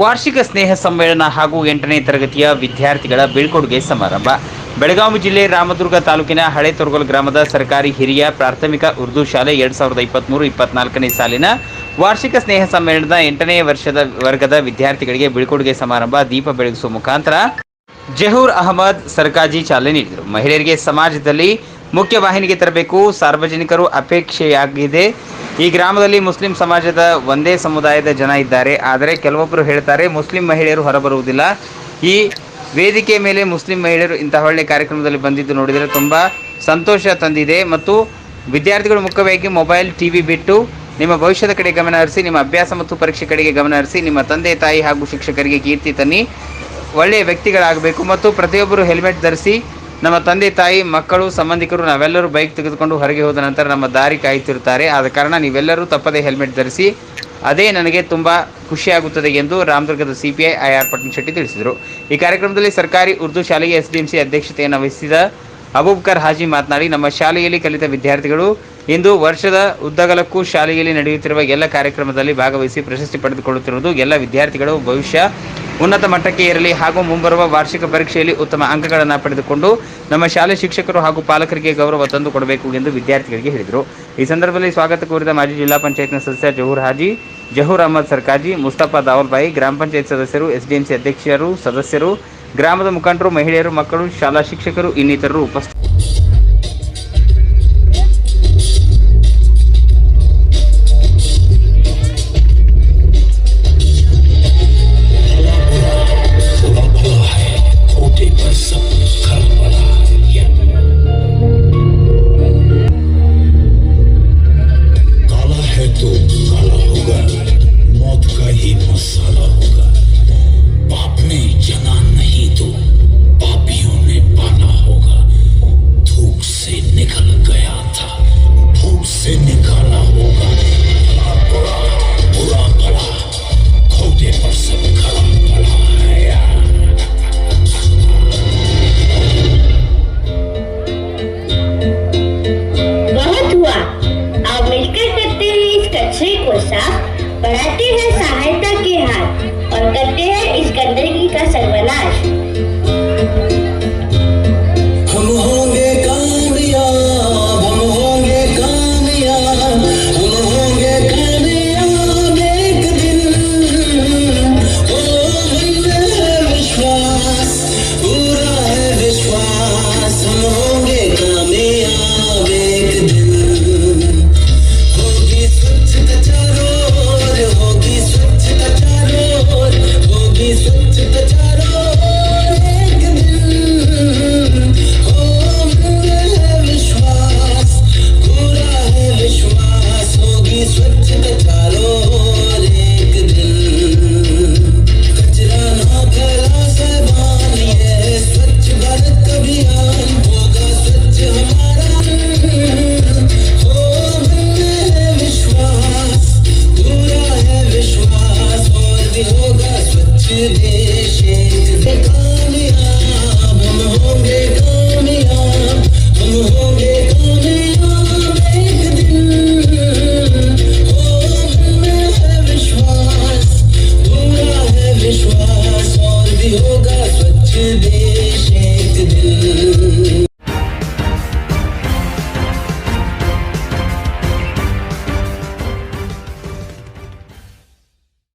ವಾರ್ಷಿಕ ಸ್ನೇಹ ಸಮ್ಮೇಳನ ಹಾಗೂ ಎಂಟನೇ ತರಗತಿಯ ವಿದ್ಯಾರ್ಥಿಗಳ ಬೀಳ್ಕೊಡುಗೆ ಸಮಾರಂಭ. ಬೆಳಗಾವಿ ಜಿಲ್ಲೆ ರಾಮದುರ್ಗ ತಾಲೂಕಿನ ಹಳೆ ತೊರಗಲ್ ಗ್ರಾಮದ ಸರ್ಕಾರಿ ಹಿರಿಯ ಪ್ರಾಥಮಿಕ ಉರ್ದು ಶಾಲೆ ಎರಡ್ ಸಾವಿರದ ಇಪ್ಪತ್ತ್ಮೂರು ಇಪ್ಪತ್ನಾಲ್ಕನೇ ಸಾಲಿನ ವಾರ್ಷಿಕ ಸ್ನೇಹ ಸಮ್ಮೇಳನದ ಎಂಟನೇ ವರ್ಷದ ವರ್ಗದ ವಿದ್ಯಾರ್ಥಿಗಳಿಗೆ ಬೀಳ್ಕೊಡುಗೆ ಸಮಾರಂಭ ದೀಪ ಬೆಳಗಿಸುವ ಮುಖಾಂತರ ಜಹೂರ್ ಅಹಮದ್ ಸರ್ಕಾಜಿ ಚಾಲನೆ ನೀಡಿದರು. ಮಹಿಳೆಯರಿಗೆ ಸಮಾಜದಲ್ಲಿ ಮುಖ್ಯ ವಾಹಿನಿಗೆ ತರಬೇಕು, ಸಾರ್ವಜನಿಕರು ಅಪೇಕ್ಷೆಯಾಗಿದೆ ಈ ಗ್ರಾಮದಲ್ಲಿ ಮುಸ್ಲಿಂ ಸಮಾಜದ ಒಂದೇ ಸಮುದಾಯದ ಜನ ಇದ್ದಾರೆ. ಆದರೆ ಕೆಲವೊಬ್ಬರು ಹೇಳ್ತಾರೆ, ಮುಸ್ಲಿಂ ಮಹಿಳೆಯರು ಹೊರಬರುವುದಿಲ್ಲ. ಈ ವೇದಿಕೆ ಮೇಲೆ ಮುಸ್ಲಿಂ ಮಹಿಳೆಯರು ಇಂತಹ ಒಳ್ಳೆಯ ಕಾರ್ಯಕ್ರಮದಲ್ಲಿ ಬಂದಿದ್ದು ನೋಡಿದರೆ ತುಂಬ ಸಂತೋಷ ತಂದಿದೆ. ಮತ್ತು ವಿದ್ಯಾರ್ಥಿಗಳು ಮುಖ್ಯವಾಗಿ ಮೊಬೈಲ್, ಟಿವಿ ಬಿಟ್ಟು ನಿಮ್ಮ ಭವಿಷ್ಯದ ಕಡೆ ಗಮನ ಹರಿಸಿ, ನಿಮ್ಮ ಅಭ್ಯಾಸ ಮತ್ತು ಪರೀಕ್ಷೆ ಕಡೆಗೆ ಗಮನ ಹರಿಸಿ, ನಿಮ್ಮ ತಂದೆ, ತಾಯಿ ಹಾಗೂ ಶಿಕ್ಷಕರಿಗೆ ಕೀರ್ತಿ ತನ್ನಿ. ಒಳ್ಳೆಯ ವ್ಯಕ್ತಿಗಳಾಗಬೇಕು ಮತ್ತು ಪ್ರತಿಯೊಬ್ಬರು ಹೆಲ್ಮೆಟ್ ಧರಿಸಿ ನಮ್ಮ ತಂದೆ ತಾಯಿ, ಮಕ್ಕಳು, ಸಂಬಂಧಿಕರು, ನಾವೆಲ್ಲರೂ ಬೈಕ್ ತೆಗೆದುಕೊಂಡು ಹೊರಗೆ ಹೋದ ನಂತರ ನಮ್ಮ ದಾರಿ ಕಾಯುತ್ತಿರುತ್ತಾರೆ ಆದ ಕಾರಣ ನೀವೆಲ್ಲರೂ ತಪ್ಪದೇ ಹೆಲ್ಮೆಟ್ ಧರಿಸಿ, ಅದೇ ನನಗೆ ತುಂಬ ಖುಷಿಯಾಗುತ್ತದೆ ಎಂದು ರಾಮದುರ್ಗದ ಸಿಪಿಐ ಐ ಆರ್ ಶೆಟ್ಟಿ ತಿಳಿಸಿದರು. ಈ ಕಾರ್ಯಕ್ರಮದಲ್ಲಿ ಸರ್ಕಾರಿ ಉರ್ದು ಶಾಲೆಗೆ ಎಸ್ಡಿಎಂಸಿ ಅಧ್ಯಕ್ಷತೆಯನ್ನು ವಹಿಸಿದ ಅಬೂಬಕರ್ ಹಾಜಿ ಮಾತನಾಡಿ, ನಮ್ಮ ಶಾಲೆಯಲ್ಲಿ ಕಲಿತ ವಿದ್ಯಾರ್ಥಿಗಳು ಇಂದು ವರ್ಷದ ಉದ್ದಗಲಕ್ಕೂ ಶಾಲೆಯಲ್ಲಿ ನಡೆಯುತ್ತಿರುವ ಎಲ್ಲ ಕಾರ್ಯಕ್ರಮದಲ್ಲಿ ಭಾಗವಹಿಸಿ ಪ್ರಶಸ್ತಿ ಪಡೆದುಕೊಳ್ಳುತ್ತಿರುವುದು ಎಲ್ಲ ವಿದ್ಯಾರ್ಥಿಗಳು. ಭವಿಷ್ಯ ಉನ್ನತ ಮಟ್ಟಕ್ಕೆ ಏರಲಿ ಹಾಗೂ ಮುಂಬರುವ ವಾರ್ಷಿಕ ಪರೀಕ್ಷೆಯಲ್ಲಿ ಉತ್ತಮ ಅಂಕಗಳನ್ನು ಪಡೆದುಕೊಂಡು ನಮ್ಮ ಶಾಲೆ ಶಿಕ್ಷಕರು ಹಾಗೂ ಪಾಲಕರಿಗೆ ಗೌರವ ತಂದುಕೊಡಬೇಕು ಎಂದು ವಿದ್ಯಾರ್ಥಿಗಳಿಗೆ ಹೇಳಿದರು. ಈ ಸಂದರ್ಭದಲ್ಲಿ ಸ್ವಾಗತ ಕೋರಿದ ಮಾಜಿ ಜಿಲ್ಲಾ ಪಂಚಾಯತ್ನ ಸದಸ್ಯ ಜಹೂರ್ ಹಾಜಿ, ಜಹೂರ್ ಅಹಮದ್ ಸರ್ಕಾಜಿ, ಮುಸ್ತಫಾ ದಾವಲ್ಬಾಯಿ, ಗ್ರಾಮ ಪಂಚಾಯತ್ ಸದಸ್ಯರು, ಎಸ್ಡಿಎಂಸಿ ಅಧ್ಯಕ್ಷರು, ಸದಸ್ಯರು, ಗ್ರಾಮದ ಮುಖಂಡರು, ಮಹಿಳೆಯರು, ಮಕ್ಕಳು, ಶಾಲಾ ಶಿಕ್ಷಕರು, ಇನ್ನಿತರರು ಉಪಸ್ಥಿತ काला होगा मौत का ही मसाला होगा। पाप ने बढ़ाते हैं सहायता के हाथ और करते हैं इस गंदगी का सर्वनाश। हम होंगे होंगे होंगे एक दिन। विश्वास, पूरा है विश्वास, हम होंगे